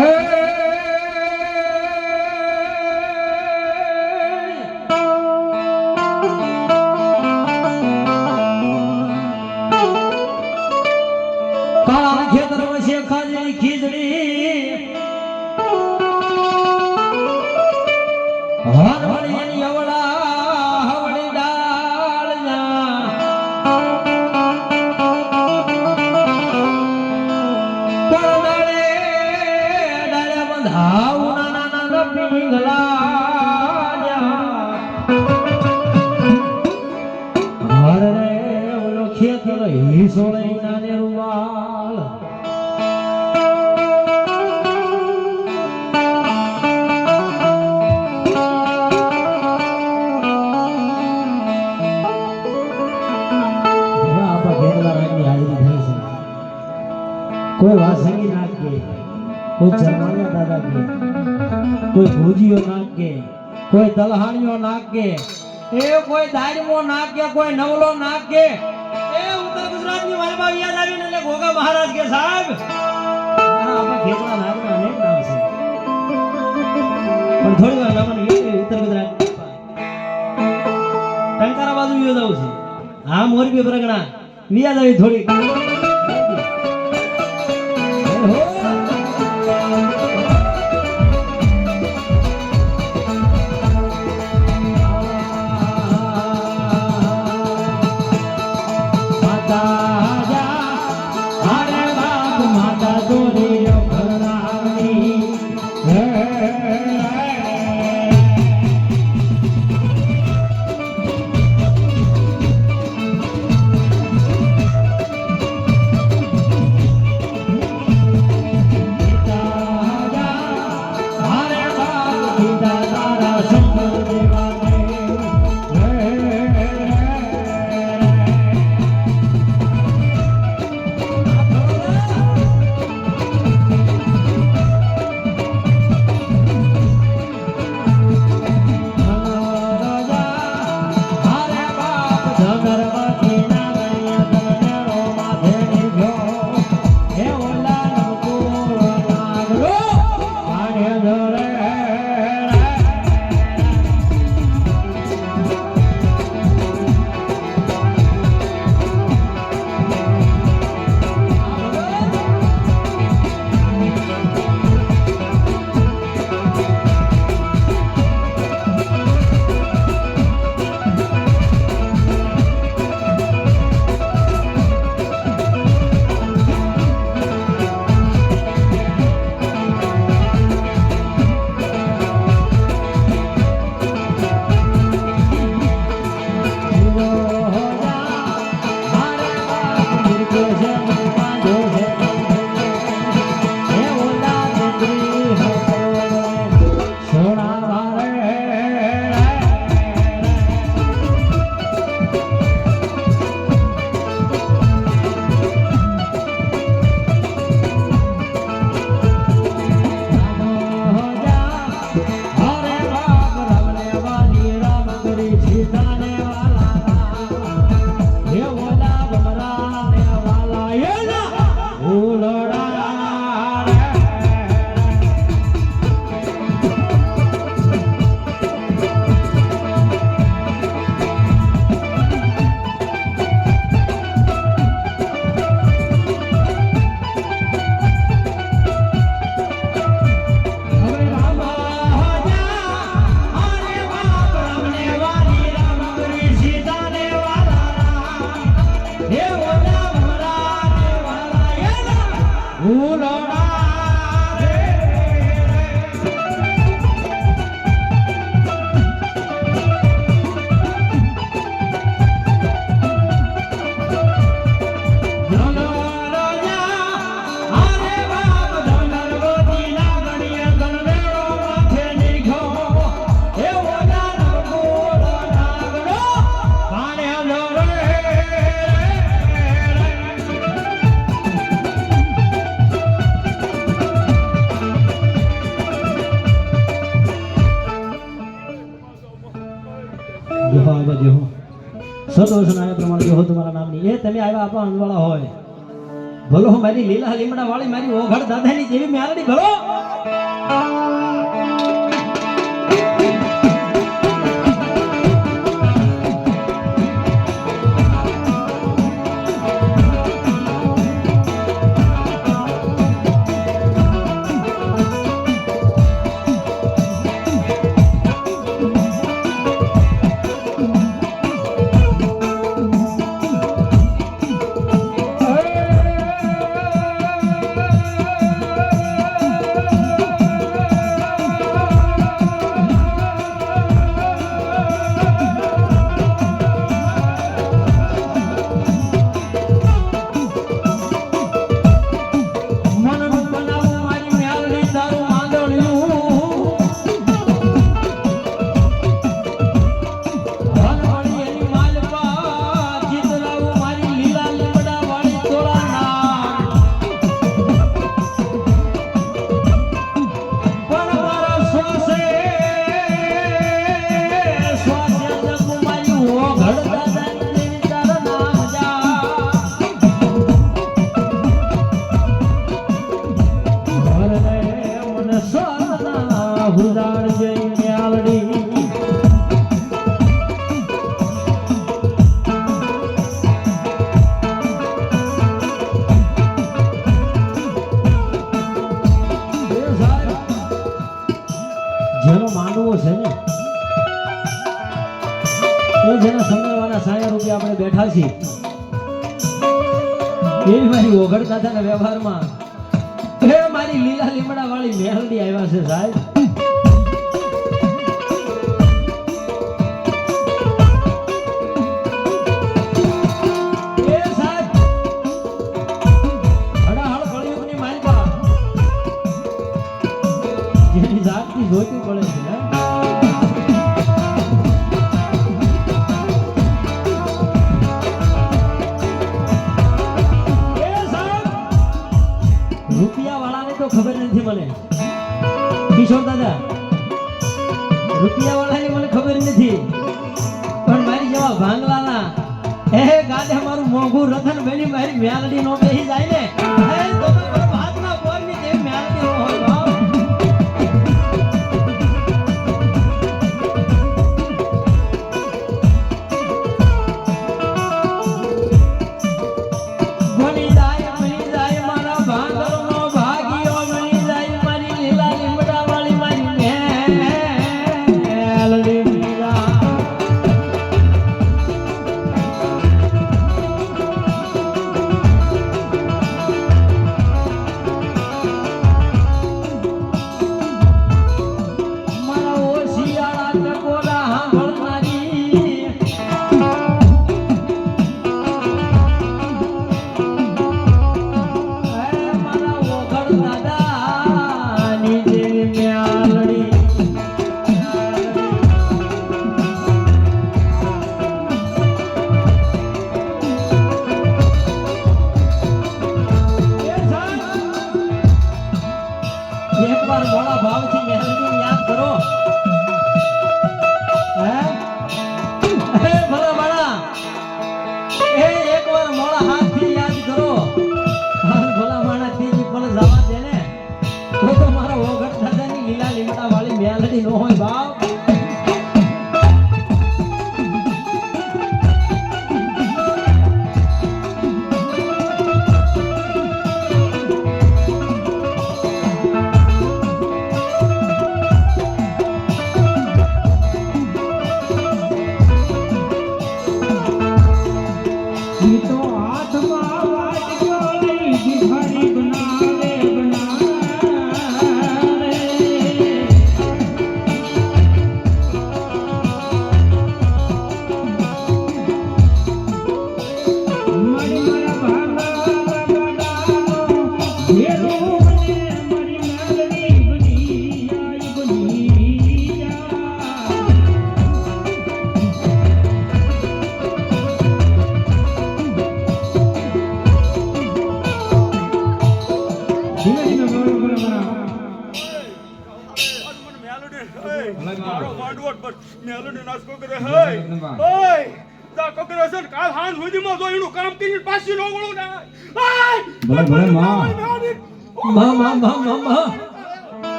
કાળા કોઈ વાસણી કે, કોઈ ચરમાના દાદા કોઈ ભોજીઓ કે, કોઈ દલહાણીઓ કે, એ કોઈ દાડમો કે, કોઈ નવલો કે. એ ઉત્તર ગુજરાતની વાલબા યાદ આવીને એટલે ગોગા મહારાજ કે સાહેબ થોડી વાર ઉત્તર ગુજરાત ટંકારા બાજુ વિયો જવું છે. હા, મોરબી પ્રગણા વિયા જાવી થોડી નાય પ્રમાણે જેહો તમારા નામની. એ તમે આવ્યા આપણા અંગવાળા હોય. ભલો, મારી લીલા લીમડા વાળી મારી ઓઘડ દાદાની જેવી મેળડી ભલો કરવો છે ને? એ જેના સમયવાના સાયા રૂપિયા આપણે બેઠા છીએ. એ મારી ઓઘડ કથાના વ્યવહારમાં મારી લીલા લીમડા વાળી મેહલડી આવ્યા છે સાહેબ. રતન બેની મારી મેલડી નો બેહી જાય ને?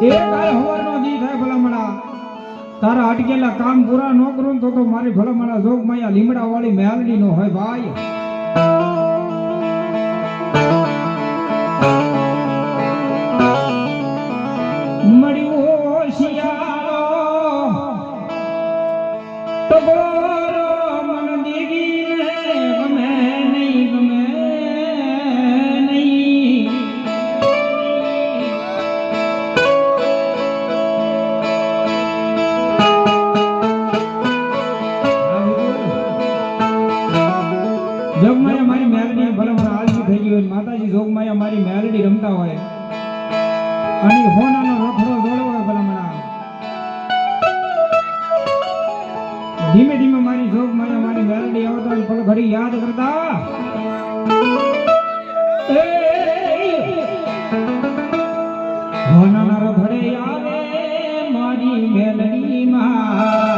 એ કાલ હવારનો દી થાય ભલામણા. તારા અટકેલા કામ પૂરા ન કરું તો તો મારી ભલામણા જોગ માયા લીમડા વાળી મેલડી નો હોય ભાઈ. ધડે આવે મારી મેલડીમાં.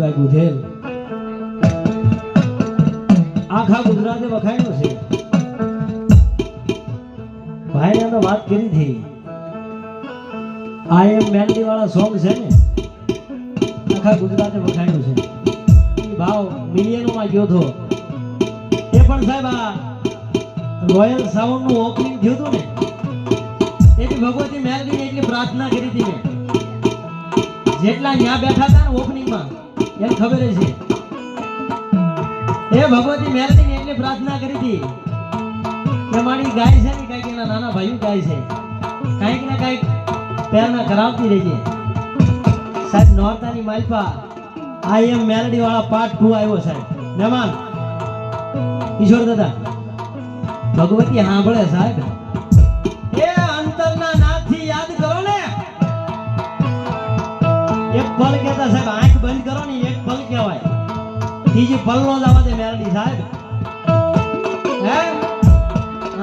ભાઈ સંજયભાઈ રહીએ. સાહેબ, નોરતાની માલપા આઈ એમ મેલડી વાળા પાર્ટ ટુ આવ્યો સાહેબ. મહેમાન ઈશ્વર દાદા, ભગવતી સાંભળે સાહેબ. એ અંતરના નાથથી યાદ કરો ને. એક પલ કહેતા સાહેબ, આંખ બંધ કરો ને, એક પલ કહેવાય. ત્રીજી પલ નો જ આવવા દે મેલડી સાહેબ.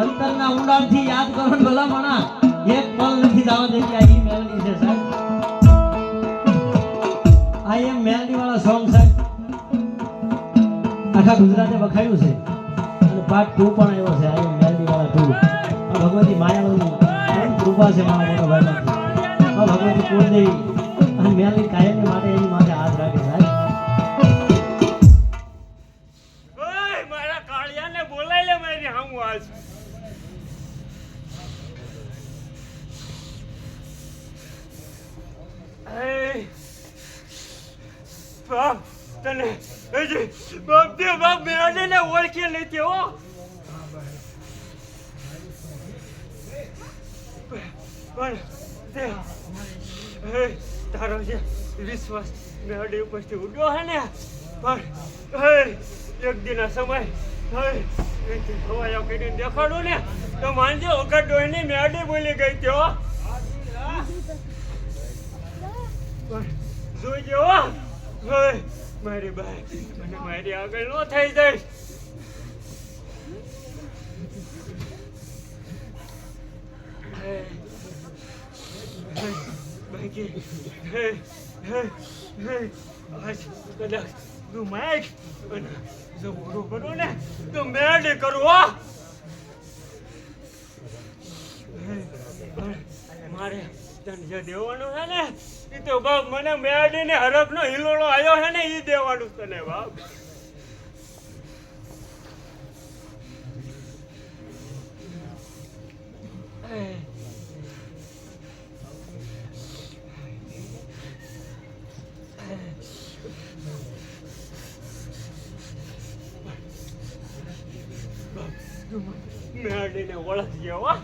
અંતરના ઊંડાણથી યાદ કરો ને ભલા મણા એક પલ નથી દાવા દે કે આ મેલડી છે, સાહેબ. આ એમ મેલડી વાળા સોંગ સાહેબ. આખા ગુજરાતે વખાયું છે. અને પાર્ટ ટુ પણ આવ્યો છે, આ એમ મેલડી વાળા ટુ ભગવતી માયાવતી કૃપા છે મારા મોટા ભાઈ ભગવતી કુળદેવી. અને મેલડી કાયમી માટે એની બાપ, તને હજી બાપ દે બાપ મેં ને ઓળખી નથી હો પણ તે તારો જે વિશ્વાસ મેળવી ઉપરથી ઉડ્યો હે ને, પણ એક દિના સમય, હે, એથી ખવાયો કરીને દેખાડું ને, તો માનજો વખત ડોહીની મેળી બોલી ગઈ ત્યો જોઈ. હે મારી બાઈ, મને મારી આગળ નો થઈ જાય. બાકી આજ કદાચ તું માઈક અને જો મોડું કરું ને, તો મેળ કરું મારે તને જે દેવાનું છે ને એ તો બાપ મને મેળીને હરફનો હિલોળો આવ્યો છે ને એ દેવાનું તને બાપ. મેળીને ઓળખજે હો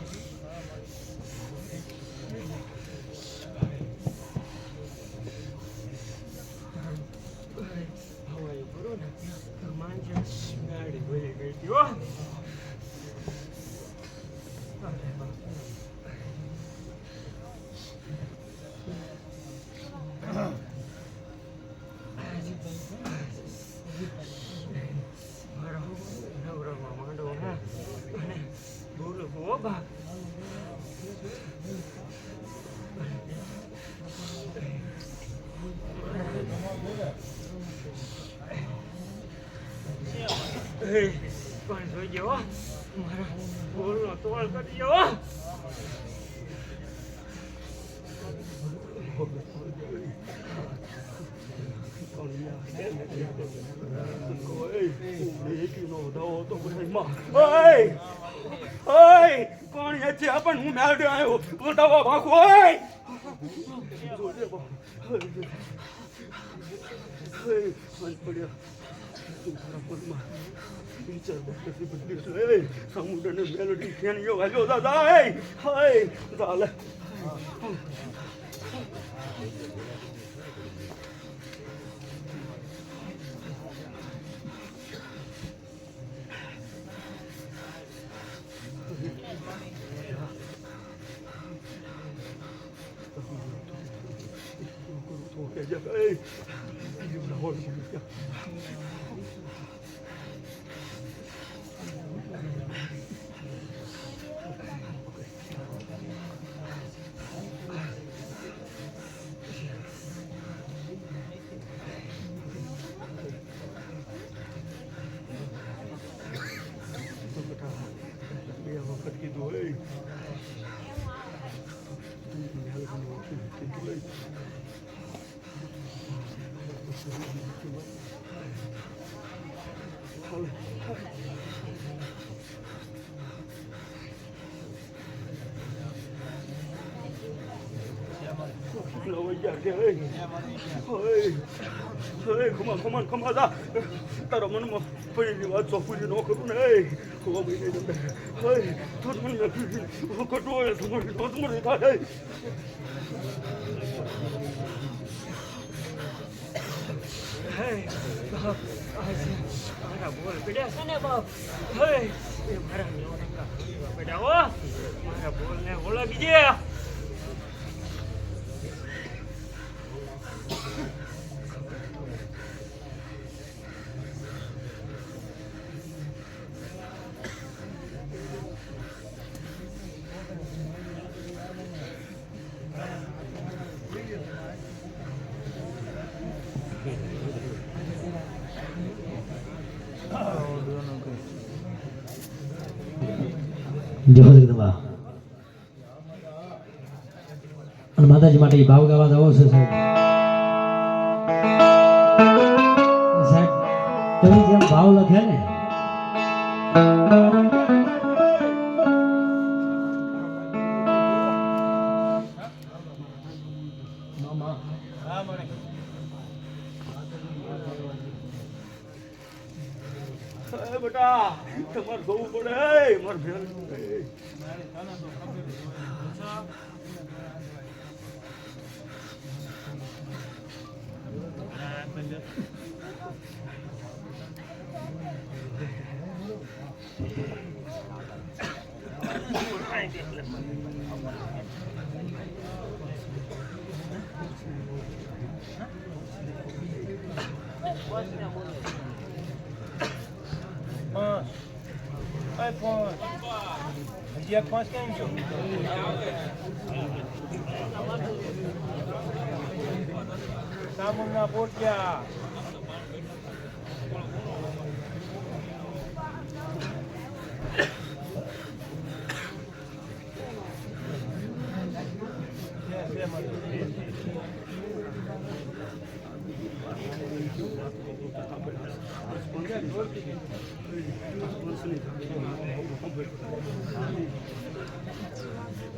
પણ જોઈજો હો મારા બોલનો તોલ કરજો હો કોણ છે પણ હું મેળડે આવ્યો ભાખો બા ઓય મન પડ્યા તું તારા પગમાં વિચાર બકરી બદલી છે એ સમુદ્રને મેલોડી ખેણીઓ વાગ્યો દાદા એ હાય ચાલે તો કે ખમા જા. તારા મનમાં પડીની વાત ચોપડી ન ને ખોવા ભાઈ હે થાય હે મારા બોલ પડ્યા છે ને, બાપ? હે મારા પડ્યા હો. મારા બોલને ઓળખી ગયા અને માતાજી માટે ઈ ભાવ ગાવા આવો છે સાહેબ. તમે જેમ ભાવ લખે ને હજી એક પાંચ કેમ છો સામુના Potiya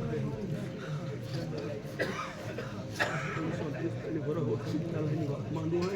Thank you. Talahin ba? Manduhay.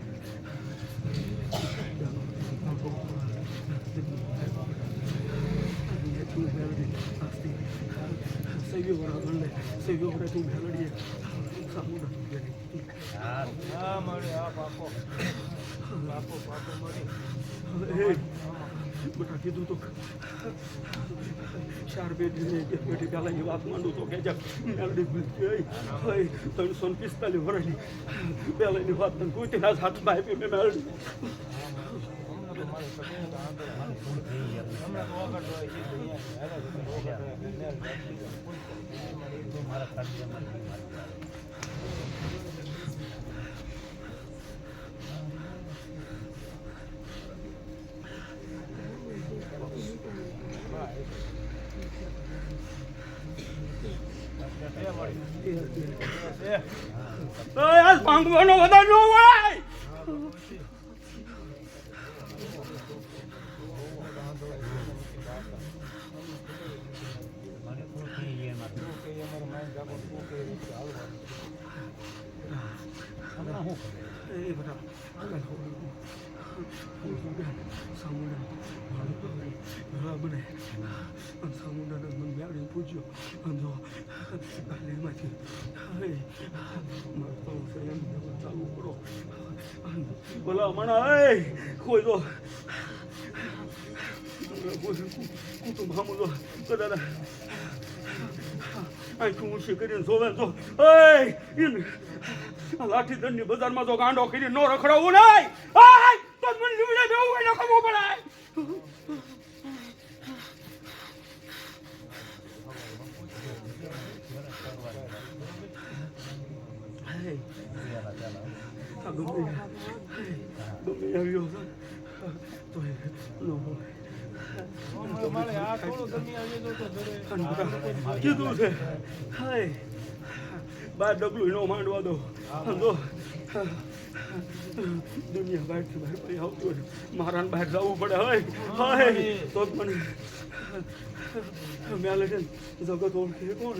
પોટક્યા સમુદ્ર ડૂબી રાખેલું સાહેબ બેટા કીધું તો ચાર પેઢી પેઢી પહેલાંની વાત માંડું તો કે જા મેલડી ભૂલી ગઈ ત્રણસો ને પિસ્તાલીસ વર્ષની પહેલાંની વાત તને કોઈના હાથમાં આપી મેં મેલડી ભાંગવાનો વધારે ન હોય બને સામુંડાને મને બેડી પૂછ્યો અંધો ગાલીમાંથી અરે મારતો એમ ચાલુ કરો બોલા મણા એ કોઈ તો કુટુંબ હામુલો કદાચ તું ઊંચી કરીને જોવે તો એ લાઠી દંડની બજારમાં તો ગાંડો કરીને નો રખડાવું નહીં તો મને લીમડે દેવું હોય ને ખબર પડે Hey. આ ગમે ગમે આવ્યો છે તો એ નો હાય બાર ડબલું નો માંડવા દો દુનિયા બહારથી બહાર કોઈ આવતું હોય મારા બહાર જવું પડે હોય હાય તો જ મને મેલે છે જગત ઓળખે કોણ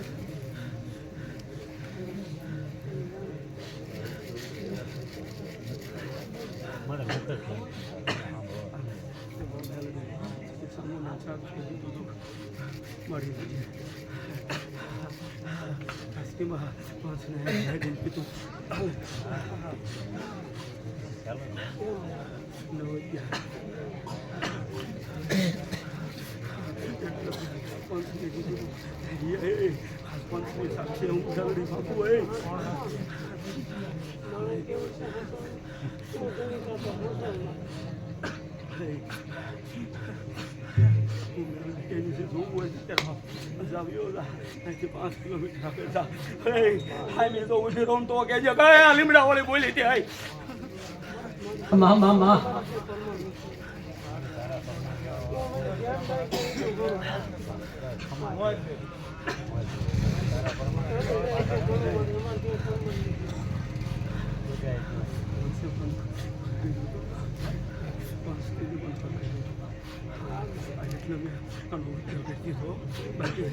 chateado com ele todo. Marido. Mas tem uma resposta, né? Ela não. Não, não. Thank you. રે પાંચ કિલોમીટર આગળ જા હાઈ તો ઉઠી રોમ તો કેજે કયા લીમડા વાળી બોલી ત્યાં માં માં માં అన్నిట్లో బట్టి బట్టి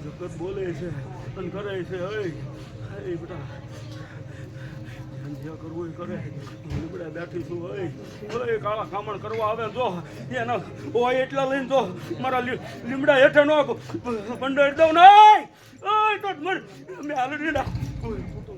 જગત બોલે છે અને કરે છે હે બેટા જ્યાં કરવું એ કરે. લીમડા હે કાળા કામણ કરવા આવે જો એના હોય એટલા લઈને જો મારા લીમડા હેઠળ નો બંડર દઉં નહીં ઓય તો મેં હાલ ના ઓય, ફૂટો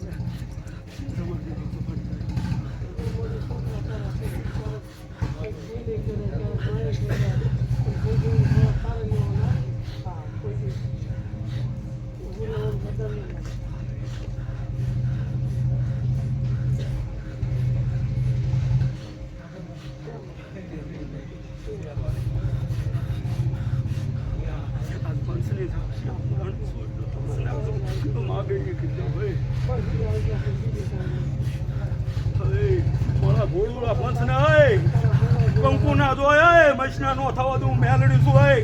મારા ગોળુડા પંચ ને કંકુ ના જોય મશના નો થવા દઉં મેલડી જોય